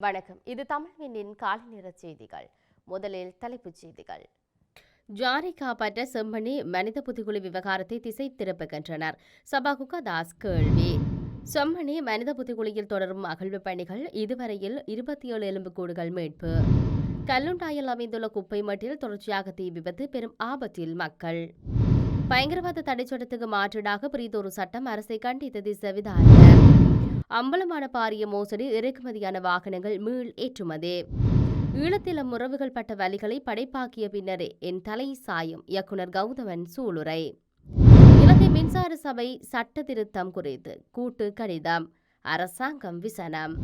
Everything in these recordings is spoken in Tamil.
வணக்கம். இது தமிழ்வினின் காலை நேர செய்திகள். முதலில் தலைப்புச் செய்திகள். ஜாரி காப்பாற்ற செம்மணி மனித புத்திகுழி விவகாரத்தை திசை திருப்புகின்றனர். சபாகுகா தாஸ் கேள்வி. செம்மணி மனித புத்திகுழியில் தொடரும் அகழ்வு பணிகள் இதுவரையில் இருபத்தி ஏழு எலும்புக்கூடுகள் மீட்பு. கல்லுண்டாயில் அமைந்துள்ள குப்பை மட்டில் தொடர்ச்சியாக தீ விபத்து பெரும் ஆபத்தில் மக்கள். பயங்கரவாத தடைச்சட்டத்துக்கு மாற்றீடாக பிரிதொரு சட்டம் அரசை கண்டித்தது செவிதாரின அம்பலமான பாரிய மோசடி இறக்குமதியான வாகனங்கள் மீள் ஏற்றுமதி. ஈழத்தில் அம்முறவுகள் பட்ட வலிகளை படைப்பாக்கிய பின்னரே என் தலை சாயும். இயக்குனர் கௌதமன் சூளுரை. இலங்கை மின்சார சபை சட்ட திருத்தம் குறித்து கூட்டு கடிதம். அரசாங்கம் விசனம்.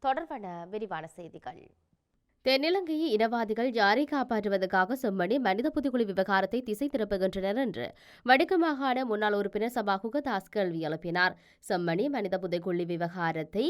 தொடர்பான விரிவான செய்திகள். தென்னிலங்கையை இனவாதிகள் யாரை காப்பாற்றுவதற்காக செம்மணி மனித புதுக்குழு விவகாரத்தை திசை திருப்புகின்றனர் என்று வடக்கு மாகாண முன்னாள் உறுப்பினர் சபாகுக தாஸ் கேள்வி எழுப்பினார். செம்மணி மனித புதைக்குழி விவகாரத்தை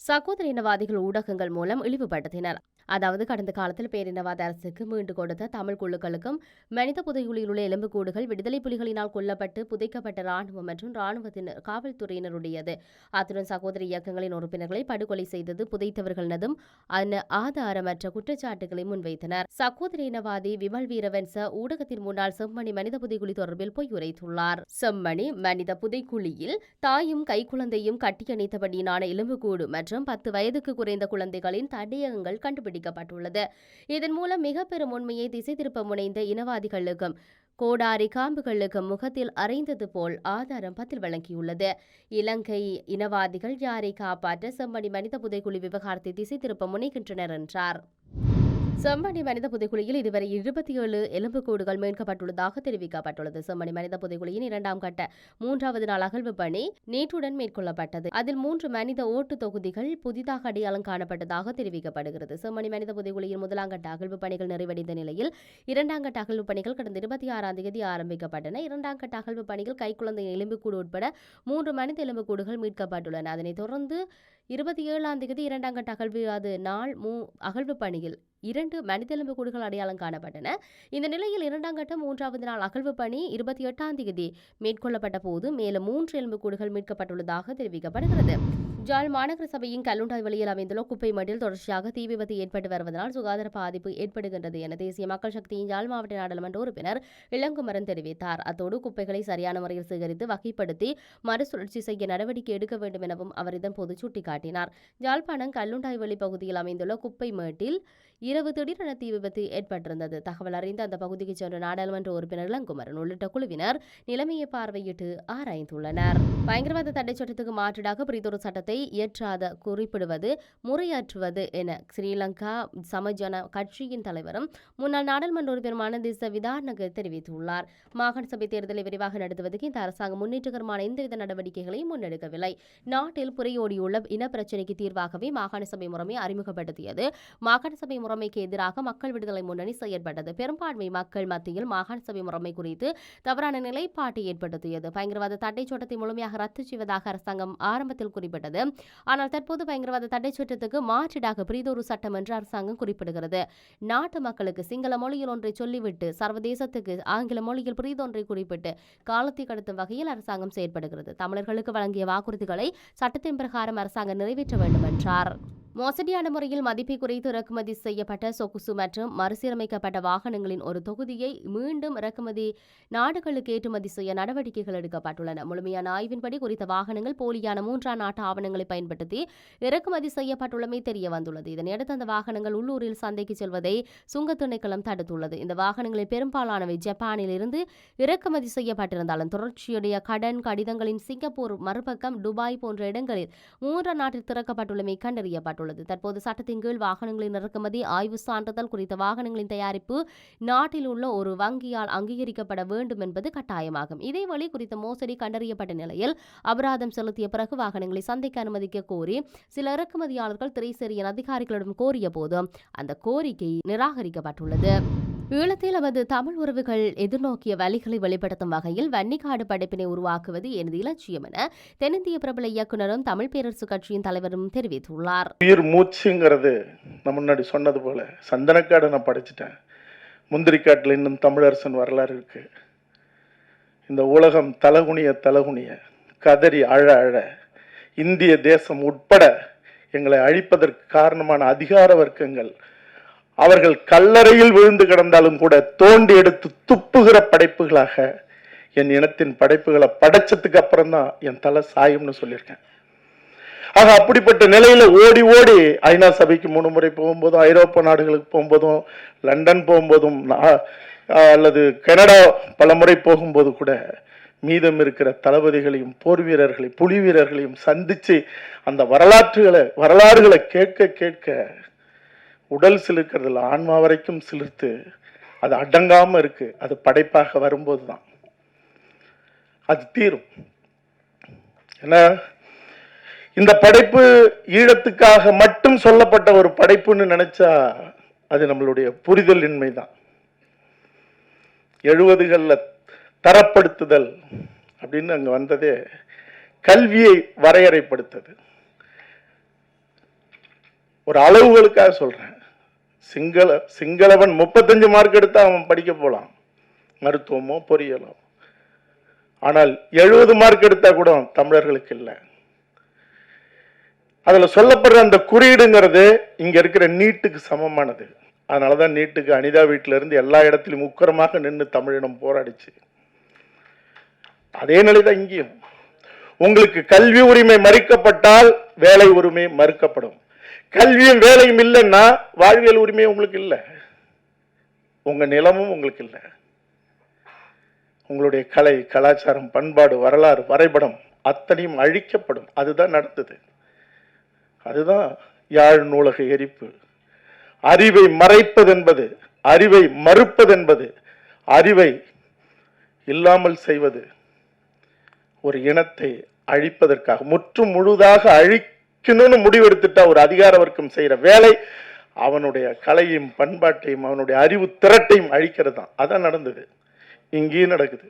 சகோதர இனவாதிகள் ஊடகங்கள் மூலம் இழிவுபடுத்தினர். அதாவது கடந்த காலத்தில் பேரினவாத அரசுக்கு மீண்டு கொடுத்த தமிழ் குழுக்களுக்கும் மனித புதையுளில் உள்ள எலும்புக்கூடுகள் விடுதலை புலிகளினால் கொல்லப்பட்டு புதைக்கப்பட்ட ராணுவம் மற்றும் ராணுவத்தினர் காவல்துறையினருடையது. அத்துடன் சகோதர இயக்கங்களின் உறுப்பினர்களை படுகொலை செய்தது புதைத்தவர்களதும் அதன் ஆதாரமற்ற குற்றச்சாட்டுகளை முன்வைத்தனர். சகோதர இனவாதி விமல் வீரவன்ச ஊடகத்தின் முன்னாள் செம்மணி மனித புதைக்குழி தொடர்பில் பொய் உரைத்துள்ளார் செம்மணி மனித புதைக்குழியில் தாயும் கைக்குழந்தையும் கட்டியணைத்தபடியினான எலும்புக்கூடு மற்றும் பத்து வயதுக்கு குறைந்த குழந்தைகளின் தடயங்கள் கண்டுபிடிக்கப்பட்டுள்ளது இதன் மூலம் மிக பெரும் உண்மையை திசை திருப்ப முனைந்த இனவாதிகளுக்கும் கோடாரி காம்புகளுக்கும் முகத்தில் அறைந்தது போல் ஆதாரம் பத்தில் வழங்கியுள்ளது இலங்கை இனவாதிகள் யாரை காப்பாற்ற செம்மணி மனித புதைக்குழி விவகாரத்தை திசை திருப்ப முனைகின்றனர் என்றார். செம்மணி மனித புதைக்குழியில் இதுவரை இருபத்தி ஏழு எலும்புக்கூடுகள் மீட்கப்பட்டுள்ளதாக தெரிவிக்கப்பட்டுள்ளது. செம்மணி மனித புதைக்குழியின் இரண்டாம் கட்ட மூன்றாவது நாள் அகழ்வு பணி நேற்றுடன் மேற்கொள்ளப்பட்டது. அதில் மூன்று மனித ஓட்டு தொகுதிகள் புதிதாக அடையாளம் காணப்பட்டதாக தெரிவிக்கப்படுகிறது. செம்மணி மனித புதைக்குழியின் முதலாம் கட்ட அகழ்வு பணிகள் நிறைவடைந்த நிலையில் இரண்டாம் கட்ட அகழ்வு பணிகள் கடந்த இருபத்தி ஆறாம் தேதி ஆரம்பிக்கப்பட்டன. இரண்டாம் கட்ட அகழ்வு பணிகள் கைக்குழந்தை எலும்புக்கூடு உட்பட மூன்று மனித எலும்புக்கூடுகள் மீட்கப்பட்டுள்ளன. அதனைத் தொடர்ந்து இருபத்தி ஏழாம் தேதி இரண்டாம் கட்ட அகழ்வு அது நாள் மூ அகழ்வு பணியில் இரண்டு மனிதெலும்பு கூடுகள் அடையாளம் காணப்பட்டன. இந்த நிலையில் இரண்டாம் கட்ட மூன்றாவது நாள் அகழ்வு பணி இருபத்தி எட்டாம் தேதி மேற்கொள்ளப்பட்ட போது மேலும் மூன்று எலும்பு கூடுகள் மீட்கப்பட்டுள்ளதாக தெரிவிக்கப்படுகிறது. ஜாழ் மாநகர சபையின் கல்லுண்டாய் வழியில் அமைந்துள்ள குப்பை மட்டில் தொடர்ச்சியாக தீ விபத்து ஏற்பட்டு வருவதனால் சுகாதார பாதிப்பு ஏற்படுகின்றது என தேசிய மக்கள் சக்தியின் யாழ் மாவட்ட நாடாளுமன்ற உறுப்பினர் இளங்குமரன் தெரிவித்தார். அத்தோடு குப்பைகளை சரியான முறையில் சேகரித்து வகைப்படுத்தி மறுசுழற்சி செய்ய நடவடிக்கை எடுக்க வேண்டும் எனவும் அவர் இதன் போது சுட்டிக்காட்டினார். யாழ்ப்பாணம் கல்லுண்டாய் வழி பகுதியில் அமைந்துள்ள குப்பை மேட்டில் இரவு திடீரென தீ விபத்து ஏற்பட்டிருந்தது. தகவல் அறிந்த அந்த பகுதிக்கு சென்ற நாடாளுமன்ற உறுப்பினர் இளங்குமரன் உள்ளிட்ட குழுவினர் நிலைமையை பார்வையிட்டு ஆராய்ந்துள்ளனர். பயங்கரவாத தடை சட்டத்துக்கு மாற்றீடாக பிரிதொரு சட்டத்தை இயற்றாத குறிப்பிடுவது முறையாற்றுவது என ஸ்ரீலங்கா சமஜன கட்சியின் தலைவரும் முன்னாள் நாடாளுமன்ற உறுப்பினருமான திச விதார்ணக தெரிவித்துள்ளார். மாகாண சபை தேர்தலை விரைவாக நடத்துவதற்கு இந்த அரசாங்கம் முன்னேற்றகரமான எந்தவித நடவடிக்கைகளையும் முன்னெடுக்கவில்லை. நாட்டில் புரையோடியுள்ள இனப்பிரச்சினைக்கு தீர்வாகவே மாகாண சபை முறைமை அறிமுகப்படுத்தியது. மாகாண சபை முறைமைக்கு எதிராக மக்கள் விடுதலை முன்னணி செயற்பட்டது. பெரும்பான்மை மக்கள் மத்தியில் மாகாண சபை முறைமை குறித்து தவறான நிலைப்பாட்டை ஏற்படுத்தியது. பயங்கரவாத தடை சட்டத்தை முழுமையாக ரத்து செய்வதாக அரசாங்கம் ஆரம்பத்தில் குறிப்பிட்டது. ஆனால் தற்போது பயங்கரவாத தடை சட்டத்துக்கு மாற்றீடாக பிரிதொரு சட்டம் என்று அரசாங்கம் குறிப்பிடுகிறது. நாட்டு மக்களுக்கு சிங்கள மொழியில் ஒன்றை சொல்லிவிட்டு சர்வதேசத்துக்கு ஆங்கில மொழியில் பிரிதொன்றை குறிப்பிட்டு காலத்தை கடத்தும் வகையில் அரசாங்கம் செயற்படுகிறது. தமிழர்களுக்கு வழங்கிய வாக்குறுதிகளை சட்டத்தின் பிரகாரம் அரசாங்கம் நிறைவேற்ற வேண்டும் என்றார் மோசடியான முறையில் மதிப்பை குறைத்து இறக்குமதி செய்யப்பட்ட சொகுசு மற்றும் மறுசீரமைக்கப்பட்ட வாகனங்களின் ஒரு தொகுதியை மீண்டும் இறக்குமதி நாடுகளுக்கு ஏற்றுமதி செய்ய நடவடிக்கைகள் எடுக்கப்பட்டுள்ளன. முழுமையான ஆய்வின்படி குறித்த வாகனங்கள் போலியான மூன்றாம் நாட்டு ஆவணங்களை பயன்படுத்தி இறக்குமதி செய்யப்பட்டுள்ளமை தெரிய வந்துள்ளது இதனையடுத்து அந்த வாகனங்கள் உள்ளூரில் சந்தைக்கு செல்வதை சுங்கத் திணைக்களம் தடுத்துள்ளது. இந்த வாகனங்களில் பெரும்பாலானவை ஜப்பானில் இருந்து இறக்குமதி செய்யப்பட்டிருந்தாலும் தொடர்ச்சியுடைய கடன் கடிதங்களின் சிங்கப்பூர் மறுபக்கம் துபாய் போன்ற இடங்களில் மூன்றாம் நாட்டில் திறக்கப்பட்டுள்ளமை கண்டறியப்பட்டுள்ளது. தற்போது சட்டத்தின் கீழ் வாகனங்களின் இறக்குமதி ஆய்வு சான்றிதழ் குறித்த வாகனங்களின் தயாரிப்பு நாட்டில் உள்ள ஒரு வங்கியால் அங்கீகரிக்கப்பட வேண்டும் என்பது கட்டாயமாகும். இதேவழி குறித்த மோசடி கண்டறியப்பட்ட நிலையில் அபராதம் செலுத்திய பிறகு வாகனங்களை சந்தைக்கு அனுமதிக்க கோரி சில இறக்குமதியாளர்கள் திரைசேரியின் அதிகாரிகளிடம் கோரிய போது அந்த கோரிக்கை நிராகரிக்கப்பட்டுள்ளது. ஈழத்தில் நமது தமிழ் உறவுகள் எதிர்நோக்கிய வழிகளை வெளிப்படுத்தும் வகையில் வன்னிக்காடு படைப்பினை உருவாக்குவது எனது இலட்சியம் என தென்னிந்திய பிரபல இயக்குனரும் தமிழ் பேரரசு கட்சியின் தலைவரும் தெரிவித்துள்ளார். உயிர் மூச்சுங்கிறது நான் முன்னாடி சொன்னது போல சந்தனக்காடு நான் படிச்சிட்டேன். முந்திரிக்காட்டில் இன்னும் தமிழரசன் வரலாறு இருக்கு. இந்த உலகம் தலகுனிய தலகுனிய கதறி அழ அழ இந்திய தேசம் உட்பட எங்களை அழிப்பதற்கு காரணமான அதிகார வர்க்கங்கள் அவர்கள் கல்லறையில் விழுந்து கிடந்தாலும் கூட தோண்டி எடுத்து துப்புகிற படைப்புகளாக என் இனத்தின் படைப்புகளை படைச்சதுக்கு அப்புறம் தான் என் தலை சாயும்னு சொல்லியிருக்கேன். ஆக அப்படிப்பட்ட நிலையில ஓடி ஓடி ஐநா சபைக்கு மூணு முறை போகும்போதும் ஐரோப்பா நாடுகளுக்கு போகும்போதும் லண்டன் போகும்போதும் அல்லது கனடா பல முறை போகும்போது கூட மீதம் இருக்கிற தளபதிகளையும் போர் வீரர்களையும் புலி வீரர்களையும் சந்திச்சு அந்த வரலாற்றுகளை வரலாறுகளை கேட்க கேட்க உடல் சிலிர்க்கிறதுல ஆன்மா வரைக்கும் சிலிர்த்து அது அடங்காமல் இருக்கு. அது படைப்பாக வரும்போது தான் அது தீரும். ஏன்னா இந்த படைப்பு ஈழத்துக்காக மட்டும் சொல்லப்பட்ட ஒரு படைப்புன்னு நினைச்சா அது நம்மளுடைய புரிதல் இன்மை தான் எழுபதுகளில் தரப்படுத்துதல் அப்படின்னு அங்க வந்ததே கல்வியை வரையறைப்படுத்தது. ஒரு அளவுகளுக்காக சொல்றேன். சிங்கள சிங்களவன் முப்பத்தஞ்சு மார்க் எடுத்தா அவன் படிக்க போகலாம் மருத்துவமோ பொறியியலோ. ஆனால் எழுபது மார்க் எடுத்தா கூட தமிழர்களுக்கு இல்லை. அதில் சொல்லப்படுற அந்த குறியீடுங்கிறது இங்கே இருக்கிற நீட்டுக்கு சமமானது. அதனாலதான் நீட்டுக்கு அனிதா வீட்டிலேருந்து எல்லா இடத்துலையும் உக்கரமாக நின்று தமிழினம் போராடிச்சு. அதே நிலைதான் இங்கேயும். உங்களுக்கு கல்வி உரிமை மறுக்கப்பட்டால் வேலை உரிமை மறுக்கப்படும். கல்வியும் வேலையும் இல்லைன்னா வாழ்வியல் உரிமை உங்களுக்கு இல்லை. உங்க நிலமும் உங்களுக்கு இல்லை. உங்களுடைய கலை கலாச்சாரம் பண்பாடு வரலாறு வரைபடம் அத்தனையும் அழிக்கப்படும். அதுதான் நடந்தது. அதுதான் யாழ் நூலக எரிப்பு. அறிவை மறைப்பதென்பது அறிவை மறுப்பதென்பது அறிவை இல்லாமல் செய்வது ஒரு இனத்தை அழிப்பதற்காக முற்றும் முழுதாக வைக்கணும்னு முடிவெடுத்துட்டா ஒரு அதிகார வர்க்கம் செய்யற வேலை அவனுடைய கலையும் பண்பாட்டையும் அவனுடைய அறிவு திரட்டையும் அழிக்கிறது தான் அதான் நடந்தது. இங்கேயும் நடக்குது.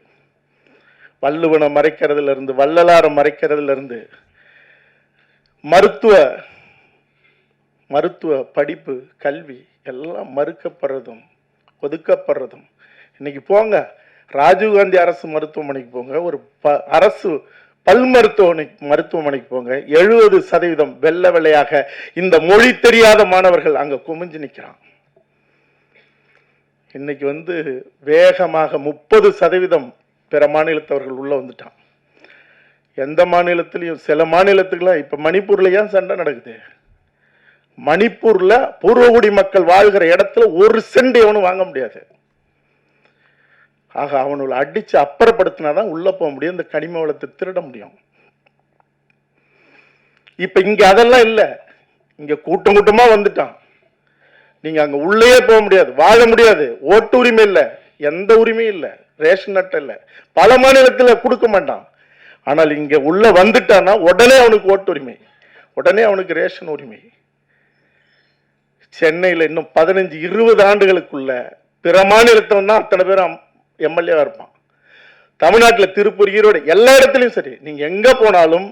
வள்ளுவனை மறைக்கிறதுல இருந்து வள்ளலாரை மறைக்கிறதுல இருந்து மருத்துவ மருத்துவ படிப்பு கல்வி எல்லாம் மறுக்கப்படுறதும் ஒதுக்கப்படுறதும். இன்னைக்கு போங்க. ராஜீவ்காந்தி அரசு மருத்துவமனைக்கு போங்க. ஒரு ப அரசு பல் மருத்துவமனை மருத்துவமனைக்கு போங்க. எழுபது சதவீதம் வெள்ளை வெள்ளையாக இந்த மொழி தெரியாத மாணவர்கள் அங்கே குமிஞ்சு நிற்கிறான் இன்னைக்கு வந்து வேகமாக முப்பது சதவீதம் பிற மாநிலத்தவர்கள் உள்ளே வந்துட்டான். எந்த மாநிலத்திலையும் சில மாநிலத்துக்கெல்லாம் இப்போ மணிப்பூரில் ஏன் சண்டை நடக்குது? மணிப்பூரில் பூர்வகுடி மக்கள் வாழ்கிற இடத்துல ஒரு சென்ட் எவனும் வாங்க முடியாது. ஆக அவனுள்ள அடிச்சு அப்புறப்படுத்தினாதான் உள்ளே போக முடியும் இந்த கனிம வளத்தை திருட முடியும். இப்போ இங்கே அதெல்லாம் இல்லை. இங்கே கூட்டம் கூட்டமாக வந்துட்டான். நீங்கள் அங்கே உள்ளேயே போக முடியாது வாழ முடியாது. ஓட்டு உரிமை இல்லை எந்த உரிமையும் இல்லை ரேஷன் அட்டை இல்லை. பல மாநிலத்தில் கொடுக்க மாட்டான். ஆனால் இங்கே உள்ளே வந்துட்டான்னா உடனே அவனுக்கு ஓட்டு உரிமை. உடனே அவனுக்கு ரேஷன் உரிமை. சென்னையில் இன்னும் பதினஞ்சு இருபது ஆண்டுகளுக்குள்ள பிற மாநிலத்தவன் தான் அத்தனை பேரும் எம்எல்ஏவாக இருப்பான். தமிழ்நாட்டில் திருப்பூர் ஈரோடு எல்லா இடத்துலையும் சரி. நீங்கள் எங்கே போனாலும்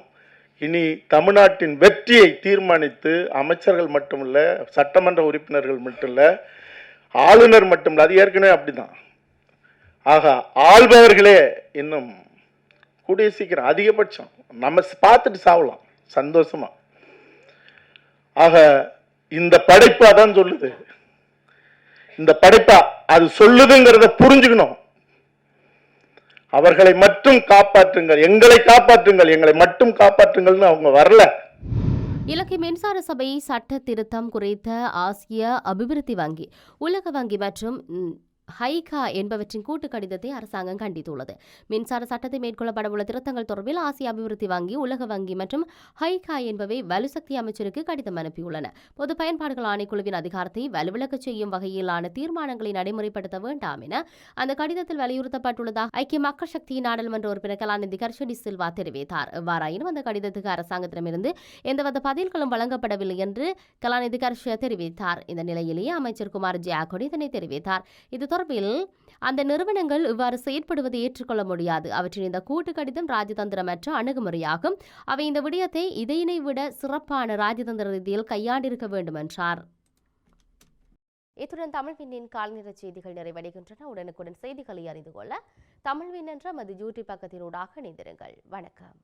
இனி தமிழ்நாட்டின் வெற்றியை தீர்மானித்து அமைச்சர்கள் மட்டுமில்ல சட்டமன்ற உறுப்பினர்கள் மட்டும் இல்லை ஆளுநர் மட்டும் அது ஏற்கனவே அப்படிதான். ஆக ஆள்பவர்களே இன்னும் கூடிய சீக்கிரம் அதிகபட்சம். நம்ம பார்த்துட்டு சாவலாம் சந்தோஷமா. ஆக இந்த படைப்பா தான் சொல்லுது. இந்த படைப்பா அது சொல்லுதுங்கிறத புரிஞ்சுக்கணும். அவர்களை மட்டும் காப்பாற்றுங்கள். எங்களை காப்பாற்றுங்கள். எங்களை மட்டும் காப்பாற்றுங்கள்னு அவங்க வரல. இலங்கை மின்சார சபை சட்ட திருத்தம் குறித்த ஆசிய அபிவிருத்தி வங்கி உலக வங்கி மற்றும் ஹைகா என்பவற்றின் கூட்டு கடிதத்தை அரசாங்கம் கண்டித்துள்ளது. மின்சார சட்டத்தை மேற்கொள்ளப்படவுள்ள திருத்தங்கள் தொடர்பில் ஆசிய அபிவிருத்தி வங்கி உலக வங்கி மற்றும் ஹைகா என்பவை வலுசக்தி அமைச்சருக்கு கடிதம் அனுப்பியுள்ளன. பொது பயன்பாடுகள் ஆணைக்குழுவின் அதிகாரத்தை வலுவிழக்கச் செய்யும் வகையிலான தீர்மானங்களை நடைமுறைப்படுத்த வேண்டாம் என அந்த கடிதத்தில் வலியுறுத்தப்பட்டுள்ளதாக ஐக்கிய மக்கள் சக்தி நாடாளுமன்ற உறுப்பினர் கலாநிதி கர்ஷடி சில்வா தெரிவித்தார். எவ்வாறாயினும் அந்த கடிதத்துக்கு அரசாங்கத்திடமிருந்து எந்தவித பதில்களும் வழங்கப்படவில்லை என்று கலாநிதி கர்ஷ தெரிவித்தார். இந்த நிலையிலேயே அமைச்சர் குமார் ஜியாகொடி இதனை தெரிவித்தார். இது தொடர்பில் அந்த நிறுவனங்கள் இவ்வாறு செயற்படுவதை ஏற்றுக்கொள்ள முடியாது. அவற்றின் இந்த கூட்டு கடிதம் ராஜதந்திரமற்ற அணுகுமுறையாகும். அவை இந்த விடயத்தை இதையினை விட சிறப்பான ராஜதந்திர ரீதியில் கையாண்டிருக்க வேண்டும் என்றார் இத்துடன் தமிழ்வினின் கால்நிற செய்திகள் நிறைவடைகின்றன. உடனுக்குடன் செய்திகளை அறிந்து கொள்ள தமிழ்வின் என்ற மது யூடியூப் பக்கத்தினூடாக இணைந்திருங்கள். வணக்கம்.